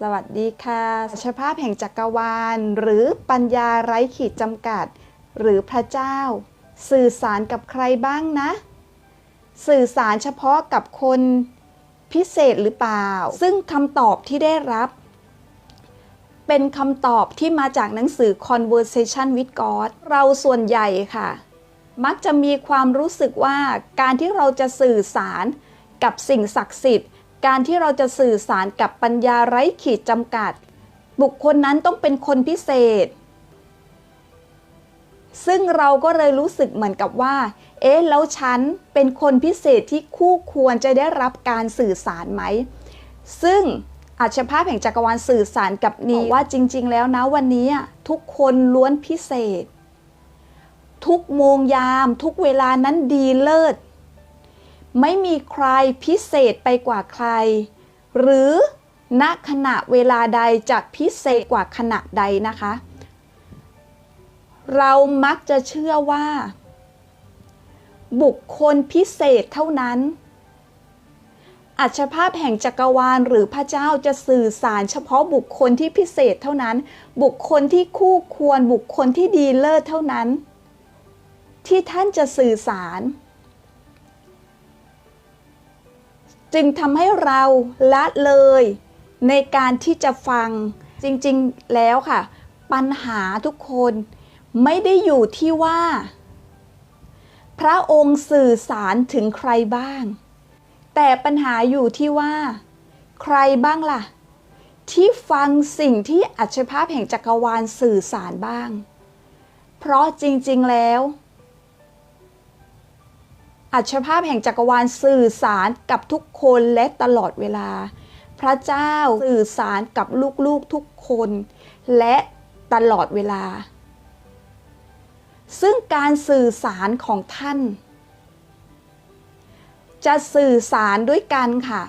สวัสดีค่ะสัชภาพแห่งจักรวาล หรือปัญญาไร้ขีดจำกัด หรือพระเจ้า สื่อสารกับใครบ้างนะ สื่อสารเฉพาะกับคนพิเศษหรือเปล่า ซึ่งคำตอบที่ได้รับ เป็นคำตอบที่มาจากหนังสือ Conversation with God เราส่วนใหญ่ค่ะ มักจะมีความรู้สึกว่าการที่เราจะสื่อสารกับสิ่งศักดิ์สิทธิ์ การที่เราจะสื่อสารกับปัญญาไร้ขีดจำกัด บุคคลนั้นต้องเป็นคนพิเศษ ซึ่งเราก็เลยรู้สึกเหมือนกับว่า เอ๊ะ แล้วฉันเป็นคนพิเศษที่คู่ควรจะได้รับการสื่อสารไหม ซึ่งอัจฉภาพแห่งจักรวาลสื่อสารกับนีว่าจริง ๆ แล้วนะวันนี้ทุกคนล้วนพิเศษ ทุกโมงยาม ทุกเวลานั้นดีเลิศ ไม่มีใครพิเศษไปกว่าใคร หรือณขณะเวลาใดจะพิเศษกว่าขณะใดนะคะ เรามักจะเชื่อว่า บุคคลพิเศษเท่านั้น อัจฉภาพแห่งจักรวาลหรือพระเจ้าจะสื่อสารเฉพาะบุคคลที่พิเศษเท่านั้น บุคคลที่คู่ควรบุคคลที่ดีเลิศเท่านั้น ที่ท่านจะสื่อสาร จึงทำให้เราละเลยในการที่จะฟังจริงๆแล้วค่ะ ปัญหาทุกคนไม่ได้อยู่ที่ว่า พระองค์สื่อสารถึงใครบ้าง แต่ปัญหาอยู่ที่ว่า ใครบ้างล่ะ ที่ฟังสิ่งที่อัจฉภาพแห่งจักรวาลสื่อสารบ้าง เพราะจริงๆแล้ว อัจฉภาพแห่งจักรวาลสื่อสารกับทุกคนและตลอดเวลา พระเจ้าสื่อสารกับลูกๆทุกคน และตลอดเวลา ซึ่งการสื่อสารของท่าน จะสื่อสารด้วยกันค่ะ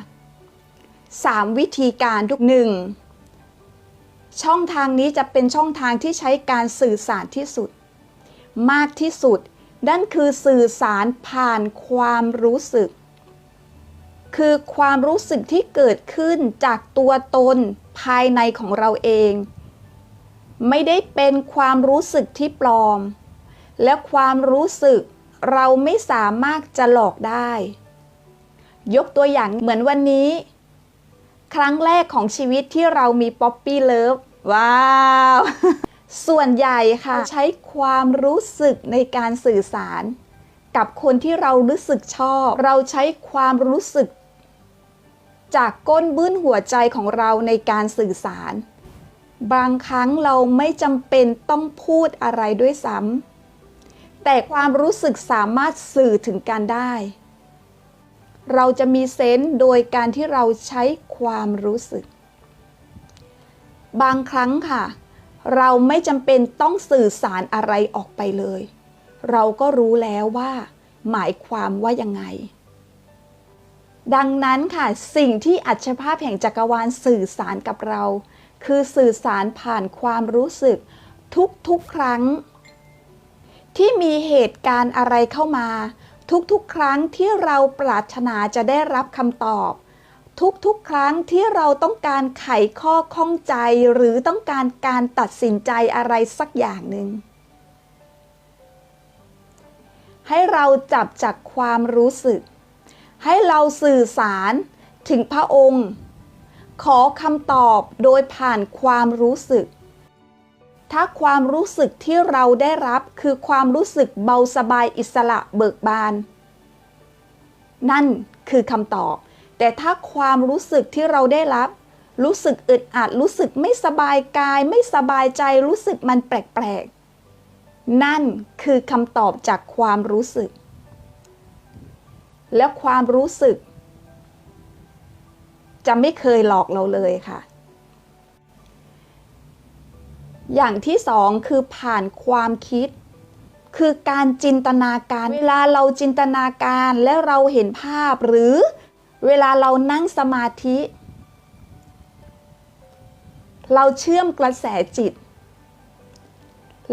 สามวิธีการทุกหนึ่งช่องทางนี้จะเป็นช่องทางที่ใช้การสื่อสารที่สุด มากที่สุด นั่นคือสื่อสารผ่านความรู้สึก คือความรู้สึกที่เกิดขึ้นจากตัวตนภายในของเราเอง ไม่ได้เป็นความรู้สึกที่ปลอม และความรู้สึกเราไม่สามารถจะหลอกได้ ยกตัวอย่างเหมือนวันนี้ ครั้งแรกของชีวิตที่เรามีป๊อปปี้เลิฟว้าว ส่วนใหญ่ค่ะใช้ความรู้สึกในการสื่อสาร กับคนที่เรารู้สึกชอบ เราใช้ความรู้สึก จากก้นบื้นหัวใจของเราในการสื่อสาร บางครั้งเราไม่จำเป็นต้องพูดอะไรด้วยซ้ำแต่ความรู้สึกสามารถสื่อถึงกันได้ เราจะมีเซนส์โดยการที่เราใช้ความรู้สึก บางครั้งค่ะ เราไม่จำเป็นต้องสื่อสารอะไรออกไปเลย เราก็รู้แล้วว่า หมายความว่ายังไง ดังนั้นค่ะสิ่งที่อัจฉภาพแห่งจักรวาลสื่อสารกับเรา คือสื่อสารผ่านความรู้สึกทุกๆครั้ง ที่มีเหตุการณ์อะไรเข้ามา ทุกๆ ครั้งที่เราปรารถนาจะได้รับคำตอบ ทุกๆ ครั้งที่เราต้องการไขข้อข้องใจหรือต้องการการตัดสินใจอะไรสักอย่างหนึ่ง ให้เราจับจากความรู้สึก ให้เราสื่อสารถึงพระองค์ ขอคำตอบโดยผ่านความรู้สึก ถ้าความรู้สึกที่เราได้รับคือความรู้สึกเบาสบายอิสระเบิกบาน นั่นคือคำตอบ แต่ถ้าความรู้สึกที่เราได้รับ รู้สึกอึดอัดรู้สึกไม่สบายกาย ไม่สบายใจรู้สึกมันแปลกๆ นั่นคือคำตอบจากความรู้สึก และความรู้สึก จะไม่เคยหลอกเราเลยค่ะ อย่างที่สองคือผ่านความคิดคือการจินตนาการ เวลาเราจินตนาการและเราเห็นภาพหรือ เวลาเรานั่งสมาธิ เราเชื่อมกระแสจิต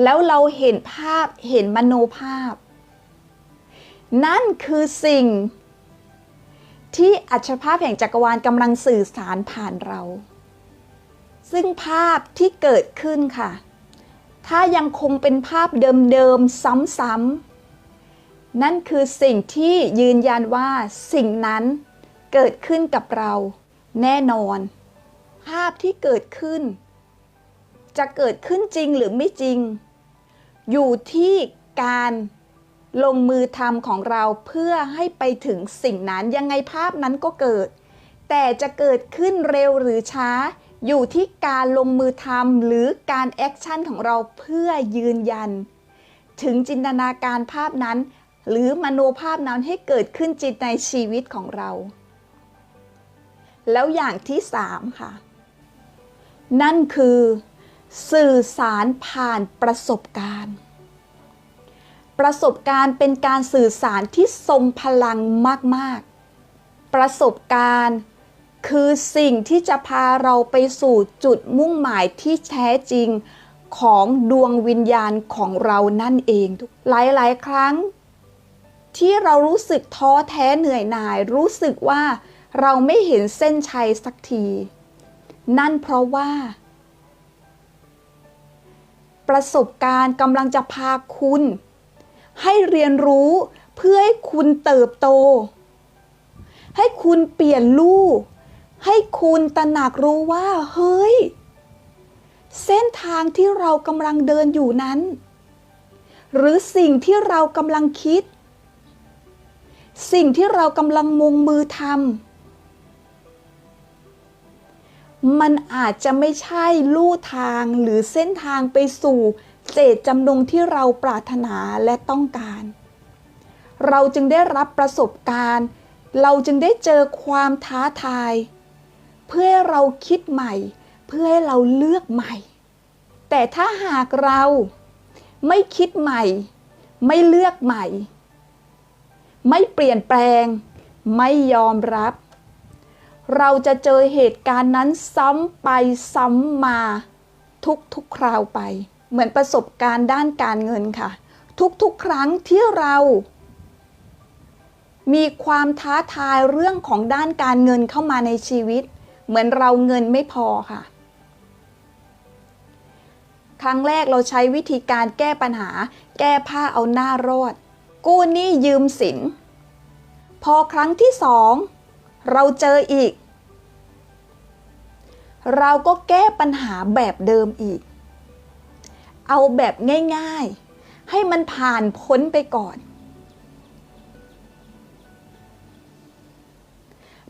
แล้วเราเห็นภาพเห็นมโนภาพ นั่นคือสิ่ง ที่อัจฉภาพแห่งจักรวาลกำลังสื่อสารผ่านเรา ซึ่งภาพที่เกิดขึ้นค่ะ ถ้ายังคงเป็นภาพเดิมๆซ้ำๆนั่นคือสิ่งที่ยืนยันว่าสิ่งนั้น เกิดขึ้นกับเราแน่นอน ภาพที่เกิดขึ้น จะเกิดขึ้นจริงหรือไม่จริง อยู่ที่การลงมือทำของเราเพื่อให้ไปถึงสิ่งนั้นยังไงภาพนั้นก็เกิด แต่จะเกิดขึ้นเร็วหรือช้า อยู่ที่การลงมือทำหรือการแอคชั่นของเราเพื่อยืนยัน ถึงจินตนาการภาพนั้น หรือมโนภาพนั้นให้เกิดขึ้นจริงในชีวิตของเรา แล้วอย่างที่สามค่ะ นั่นคือสื่อสารผ่านประสบการณ์ ประสบการณ์เป็นการสื่อสารที่ทรงพลังมาก ๆ ประสบการณ์คือสิ่งที่จะพาเราไปสู่จุดมุ่งหมายที่แท้จริงของดวงวิญญาณของเรานั่นเองหลาย ๆ ครั้ง ที่เรารู้สึกท้อแท้เหนื่อยหน่าย รู้สึกว่า เราไม่เห็นเส้นชัยสักที นั่นเพราะว่า ประสบการณ์กำลังจะพาคุณ ให้เรียนรู้เพื่อให้คุณเติบโต ให้คุณเปลี่ยนลูก ให้คุณตระหนักรู้ว่า เฮ้ย เส้นทางที่เรากำลังเดินอยู่นั้น หรือสิ่งที่เรากำลังคิดสิ่งที่เรากำลังมุงมือทำ มันอาจจะไม่ใช่ลู่ทางหรือเส้นทางไปสู่เจตจำนงที่เราปรารถนาและต้องการ เราจึงได้รับประสบการณ์ เราจึงได้เจอความท้าทาย เพื่อเราคิดใหม่ เพื่อให้เราเลือกใหม่ แต่ถ้าหากเราไม่คิดใหม่ ไม่เลือกใหม่ ไม่เปลี่ยนแปลง ไม่ยอมรับ เราจะเจอเหตุการณ์นั้นซ้ำไปซ้ำมาทุกๆคราวไป เหมือนประสบการณ์ด้านการเงินค่ะ ทุกๆ ครั้งที่เรา มีความท้าทายเรื่องของด้านการเงินเข้ามาในชีวิต เหมือนเราเงินไม่พอค่ะ ครั้งแรกเราใช้วิธีการแก้ปัญหา แก้ผ้าเอาหน้ารอด กู้หนี้ยืมสิน พอครั้งที่สอง เราเจออีก เราก็แก้ปัญหาแบบเดิมอีก เอาแบบง่าย ๆ ให้มันผ่านพ้นไปก่อน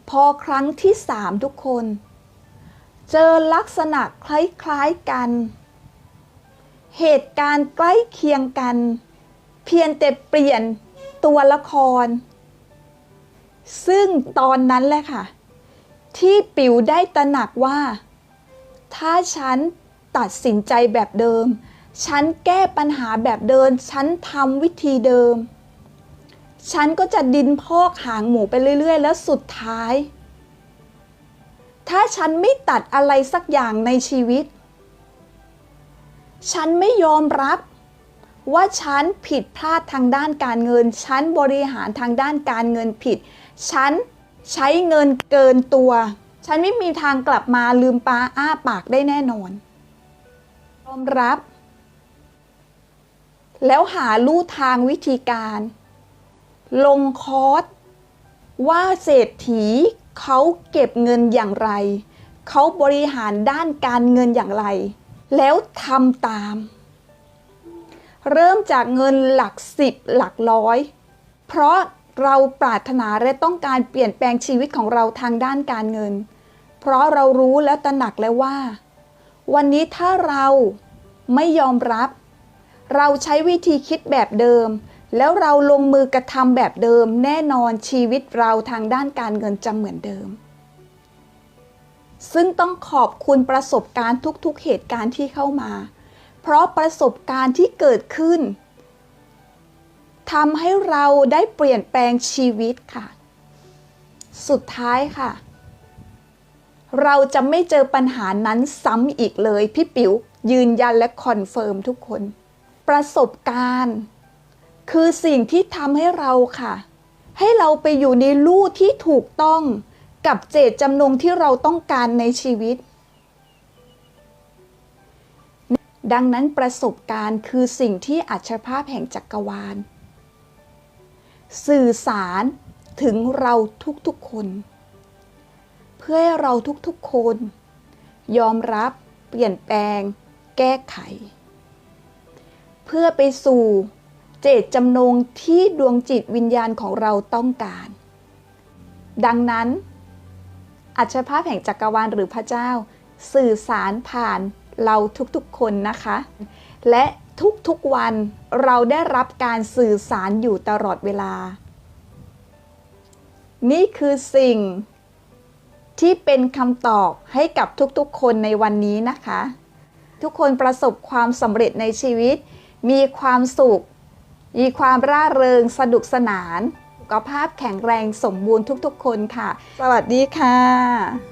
พอครั้งที่สามทุกคน เจอลักษณะคล้ายๆกัน เหตุการณ์ใกล้เคียงกัน เพียงแต่เปลี่ยนตัวละคร ซึ่งตอนนั้นแหละค่ะ ที่ปิวได้ตระหนักว่า ถ้าฉันตัดสินใจแบบเดิม ฉันแก้ปัญหาแบบเดิม ฉันทำวิธีเดิม ฉันก็จะดินพอกหางหมูไปเรื่อย ๆ แล้วสุดท้าย ถ้าฉันไม่ตัดอะไรสักอย่างในชีวิต ฉันไม่ยอมรับ ว่าฉันผิดพลาดทางด้านการเงิน ฉันบริหารทางด้านการเงินผิด ฉันใช้เงินเกินตัว ฉันไม่มีทางกลับมาลืมปลาอ้าปากได้แน่นอนยอมรับ แล้วหาลู่ทางวิธีการ ลงคอร์สว่าเศรษฐีเขาเก็บเงินอย่างไร เขาบริหารด้านการเงินอย่างไร แล้วทำตาม เริ่มจากเงินหลักสิบหลักร้อย เพราะเราปรารถนาและต้องการเปลี่ยนแปลงชีวิตของเราทางด้านการเงิน เพราะเรารู้และตระหนักแล้วว่า วันนี้ถ้าเราไม่ยอมรับ เราใช้วิธีคิดแบบเดิม แล้วเราลงมือกระทำแบบเดิม แน่นอนชีวิตเราทางด้านการเงินจะเหมือนเดิม ซึ่งต้องขอบคุณประสบการณ์ทุกๆเหตุการณ์ที่เข้ามา เพราะประสบการณ์ที่เกิดขึ้นทำให้เราได้เปลี่ยนแปลงชีวิตค่ะ สุดท้ายค่ะ เราจะไม่เจอปัญหานั้นซ้ำอีกเลย พี่ปิ๋วยืนยันและคอนเฟิร์มทุกคน ประสบการณ์ คือสิ่งที่ทำให้เราค่ะ ให้เราไปอยู่ในลู่ที่ถูกต้องกับเจตจำนงที่เราต้องการในชีวิต ดังนั้นประสบการณ์คือสิ่งที่อัจฉริภาพแห่งจักรวาล สื่อสารถึงเราทุกๆคน เพื่อให้เราทุกๆคน ยอมรับเปลี่ยนแปลง แก้ไข เพื่อไปสู่เจตจำนงที่ดวงจิตวิญญาณของเราต้องการ ดังนั้น อัจฉริภาพแห่งจักรวาลหรือพระเจ้า สื่อสารผ่าน เราทุกๆคนนะคะ และทุกๆวันเราได้รับการสื่อสารอยู่ตลอดเวลา นี่คือสิ่งที่เป็นคำตอบให้กับทุกๆ คนในวันนี้นะคะ ทุกคนประสบความสำเร็จในชีวิต มีความสุข มีความร่าเริงสนุกสนานสุขภาพแข็งแรงสมบูรณ์ทุกๆ คนค่ะ สวัสดีค่ะ